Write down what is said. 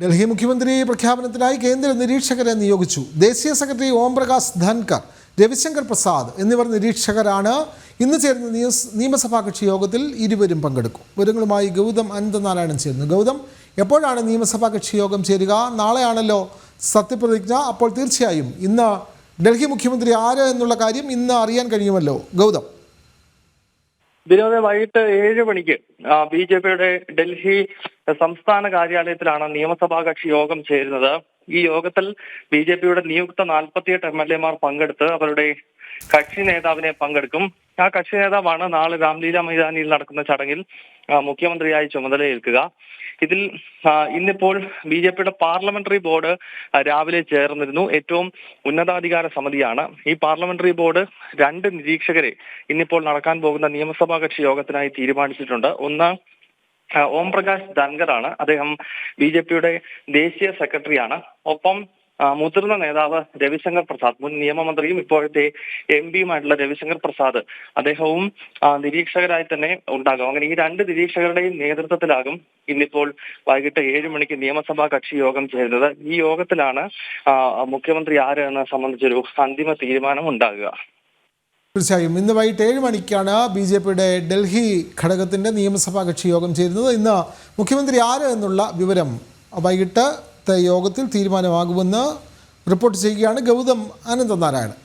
ഡൽഹി മുഖ്യമന്ത്രി പ്രഖ്യാപനത്തിനായി കേന്ദ്ര നിരീക്ഷകരെ നിയോഗിച്ചു. ദേശീയ സെക്രട്ടറി ഓം പ്രകാശ് ധൻകർ രവിശങ്കർ പ്രസാദ് എന്നിവർ നിരീക്ഷകരാണ്. ഇന്ന് ചേരുന്ന നിയമസ് നിയമസഭാ കക്ഷി യോഗത്തിൽ ഇരുവരും പങ്കെടുക്കും. വിവരങ്ങളുമായി ഗൗതം അനന്തനാരായണൻ ചേരുന്നു. ഗൗതം എപ്പോഴാണ് നിയമസഭാ കക്ഷി യോഗം ചേരുക? നാളെയാണല്ലോ സത്യപ്രതിജ്ഞ. അപ്പോൾ തീർച്ചയായും ഇന്ന് ഡൽഹി മുഖ്യമന്ത്രി ആര് എന്നുള്ള കാര്യം ഇന്ന് അറിയാൻ കഴിയുമല്ലോ. ഗൗതം. വിനോദ വൈകിട്ട് ഏഴ് മണിക്ക് ബി ജെ പിയുടെ ഡൽഹി സംസ്ഥാന കാര്യാലയത്തിലാണ് നിയമസഭാ കക്ഷി യോഗം ചേരുന്നത്. ഈ യോഗത്തിൽ ബി ജെ പിയുടെ നിയുക്ത നാൽപ്പത്തിയെട്ട് എം എൽ എമാർ പങ്കെടുത്ത് അവരുടെ കക്ഷി നേതാവിനെ പങ്കെടുക്കും. ആ കക്ഷി നേതാവാണ് നാളെ രാംലീല മൈതാനിയിൽ നടക്കുന്ന ചടങ്ങിൽ മുഖ്യമന്ത്രിയായി ചുമതലയേൽക്കുക. ഇതിൽ ഇന്നിപ്പോൾ ബി ജെ പിയുടെ പാർലമെന്ററി ബോർഡ് രാവിലെ ചേർന്നിരുന്നു. ഏറ്റവും ഉന്നതാധികാര സമിതിയാണ്. ഈ പാർലമെന്ററി ബോർഡ് രണ്ട് നിരീക്ഷകരെ ഇന്നിപ്പോൾ നടക്കാൻ പോകുന്ന നിയമസഭാ കക്ഷി യോഗത്തിനായി തീരുമാനിച്ചിട്ടുണ്ട്. ഒന്ന് ഓം പ്രകാശ് ധൻഗറാണ് അദ്ദേഹം ബി ജെ പിയുടെ ദേശീയ സെക്രട്ടറിയാണ്. ഒപ്പം മുതിർന്ന നേതാവ് രവിശങ്കർ പ്രസാദ് മുൻ നിയമമന്ത്രിയും ഇപ്പോഴത്തെ എം പിയുമായിട്ടുള്ള രവിശങ്കർ പ്രസാദ് അദ്ദേഹവും നിരീക്ഷകരായി തന്നെ ഉണ്ടാകും. അങ്ങനെ ഈ രണ്ട് നിരീക്ഷകരുടെയും നേതൃത്വത്തിലാകും ഇന്നിപ്പോൾ വൈകിട്ട് ഏഴ് മണിക്ക് നിയമസഭാ കക്ഷി യോഗം ചേരുന്നത്. ഈ യോഗത്തിലാണ് മുഖ്യമന്ത്രി ആര് എന്ന സംബന്ധിച്ചൊരു അന്തിമ തീരുമാനം ഉണ്ടാകുക. തീർച്ചയായും. ഇന്ന് വൈകിട്ട് ഏഴ് മണിക്കാണ് ബി ജെ പിയുടെ ഡൽഹി ഘടകത്തിന്റെ നിയമസഭാ കക്ഷി യോഗം ചേരുന്നത്. ഇന്ന് മുഖ്യമന്ത്രി ആര് എന്നുള്ള വിവരം വൈകിട്ടത്തെ യോഗത്തിൽ തീരുമാനമാകുമെന്ന് റിപ്പോർട്ട് ചെയ്യുകയാണ് ഗൗതം അനന്തനാരായണൻ.